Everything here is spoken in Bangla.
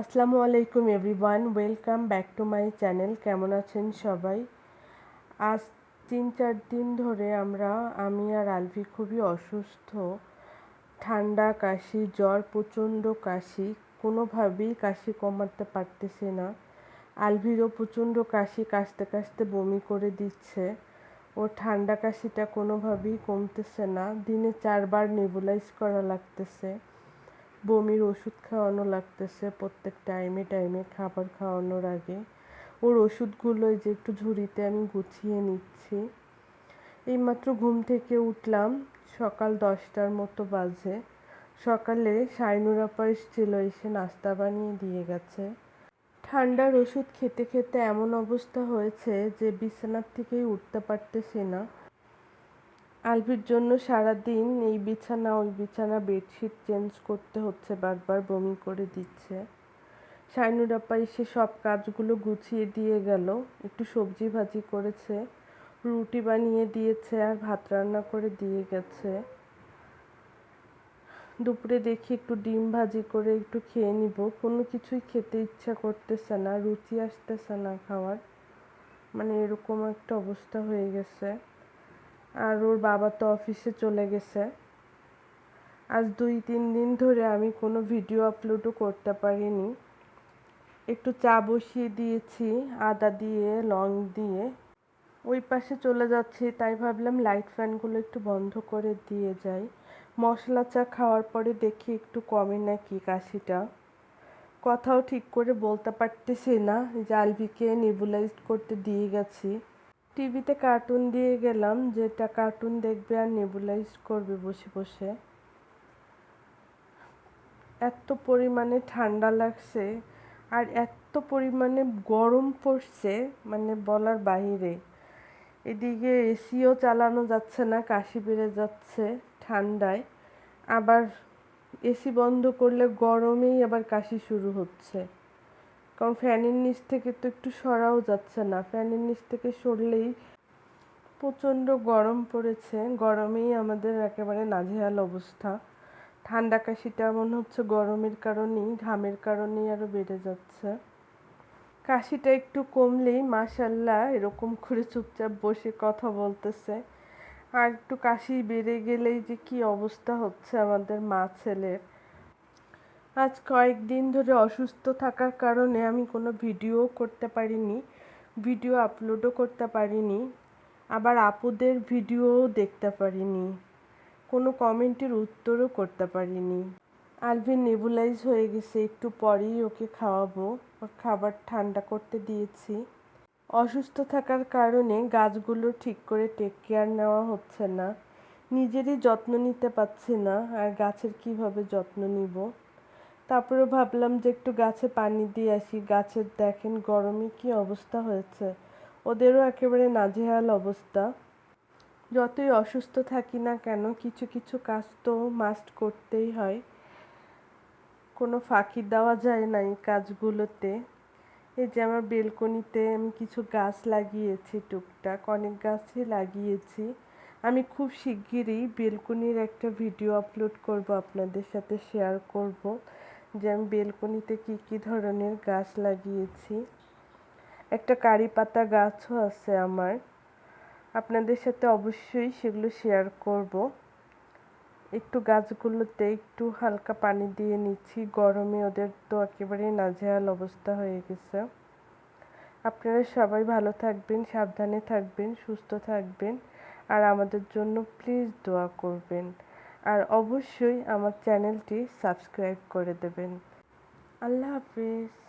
আসসালামু আলাইকুম everyone, welcome back to my channel. কেমন আছেন সবাই? আজ তিন চার দিন ধরে আমরা, আমি আর আলভি খুবই অসুস্থ। ঠান্ডা কাশি, জ্বর, প্রচণ্ড কাশি, কোনোভাবেই কাশি কমাতে পারতেছি না। আলভিরও প্রচণ্ড কাশি কাশতে কাশতে বমি করে দিচ্ছে। ও ঠান্ডা কাশিটা কোনোভাবেই কমতেছে না। দিনে চারবার নেবুলাইজ করা লাগতেছে। বমির ওষুধ খাওয়ানো লাগতেছে প্রত্যেক টাইমে টাইমে খাবার খাওয়ানোর আগে। ওর ওষুধগুলো যে একটু ঝুড়িতে আমি গুছিয়ে নিচ্ছি। এইমাত্র ঘুম থেকে উঠলাম, সকাল দশটার মতো বাজে। সকালে সাইনুর আপা এসেছিল, এসে নাস্তা বানিয়ে দিয়ে গেছে। ঠান্ডার ওষুধ খেতে খেতে এমন অবস্থা হয়েছে যে বিছানার থেকেই উঠতে পারতেছি না। আলভির জন্য সারা দিন এই বিছানা, ওই বিছানা বেডশিট চেঞ্জ করতে হচ্ছে, বারবার বমি করে দিচ্ছে। শাইনুর আপা এসে সব কাজগুলো গুছিয়ে দিয়ে গেল। একটু সবজি ভাজি করেছে, রুটি বানিয়ে দিয়েছে আর ভাত রান্না করে দিয়ে গেছে। দুপুরে দেখি একটু ডিম ভাজি করে একটু খেয়ে নিব। কোনো কিছুই খেতে ইচ্ছা করতেছে না, রুচি আসতেছে না খাওয়ার। মানে এরকম একটা অবস্থা হয়ে গেছে। আর ওর বাবা তো অফিসে চলে গেছে। আজ দুই, তিন দিন ধরে আমি কোনো ভিডিও আপলোডও করতে পারিনি। একটু চা বসিয়ে দিয়েছি, আদা দিয়ে, লং দিয়ে। ওই পাশে চলে যাচ্ছি, তাই ভাবলাম লাইট ফ্যানগুলো একটু বন্ধ করে দিয়ে যাই। মশলা চা খাওয়ার পরে দেখি একটু কমে নাকি কাশিটা। কথাও ঠিক করে বলতে পারতেছি না জালভিকে নেবুলাইজ করতে দিয়ে গেছি। টিভিতে কার্টুন দিয়ে গেলাম, যেটা কার্টুন দেখবে আর নেবুলাইজ করবে বসে বসে। এত পরিমাণে ঠান্ডা লাগছে আর এত পরিমাণে গরম পড়ছে মানে বলার বাহিরে এদিকে এসিও চালানো যাচ্ছে না, কাশি বেড়ে যাচ্ছে ঠান্ডায়। আবার এসি বন্ধ করলে গরমেই আবার কাশি শুরু হচ্ছে। কারণ ফ্যানের নিচ থেকে তো একটু সরাও যাচ্ছে না। ফ্যানের নিচ থেকে সরলেই প্রচণ্ড গরম পড়েছে। গরমেই আমাদের একেবারে নাজেহাল অবস্থা। ঠান্ডা কাশিটা মনে হচ্ছে গরমের কারণেই, ঘামের কারণেই আরও বেড়ে যাচ্ছে। কাশিটা একটু কমলেই মাসাল্লাহ এরকম করে চুপচাপ বসে কথা বলতেছে। আর একটু কাশি বেড়ে গেলেই যে কি অবস্থা হচ্ছে আমাদের মা ছেলের আজ কয়েকদিন ধরে অসুস্থ থাকার কারণে আমি কোনো ভিডিও করতে পারিনি, ভিডিও আপলোডও করতে পারিনি, আবার আপুদের ভিডিওও দেখতে পারিনি, কোনো কমেন্টের উত্তরও করতে পারিনি। আলভিন নেবুলাইজ হয়ে গেছে, একটু পরেই ওকে খাওয়াবো, ওর খাবার ঠান্ডা করতে দিয়েছি। অসুস্থ থাকার কারণে গাছগুলো ঠিক করে টেক কেয়ার নেওয়া হচ্ছে না, নিজেরই যত্ন নিতে পারছি না, আর গাছের কীভাবে যত্ন নিব? তারপরে ভাবলাম যে একটু গাছে পানি দিয়ে আসি। গাছের দেখেন গরমে কি অবস্থা হয়েছে। ওদেরও একেবারে নাজেহাল অবস্থা। যতই অসুস্থ থাকি না কেন, কিছু কিছু কাজ তো মাস্ট করতেই হয়। কোনো ফাঁকি দেওয়া যায় না এই কাজগুলোতে। এই যে আমার বেলকনিতে আমি কিছু গাছ লাগিয়েছি টুকটাক, অনেক গাছই লাগিয়েছি। আমি খুব শিগগিরই বেলকনির একটা ভিডিও আপলোড করব, আপনাদের সাথে শেয়ার করব। যে আমি বেলকনিতে কী কী ধরনের গাছ লাগিয়েছি। একটা কারি পাতা গাছও আছে আমার। আপনাদের সাথে অবশ্যই সেগুলো শেয়ার করব। একটু গাছগুলোতে একটু হালকা পানি দিয়ে নিচ্ছি। গরমে ওদের তো একেবারেই নাজেহাল অবস্থা হয়ে গেছে। আপনারা সবাই ভালো থাকবেন, সাবধানে থাকবেন, সুস্থ থাকবেন। আর আমাদের জন্য প্লিজ দোয়া করবেন। আর অবশ্যই আমার চ্যানেলটি সাবস্ক্রাইব করে দেবেন। আল্লাহ হাফিজ।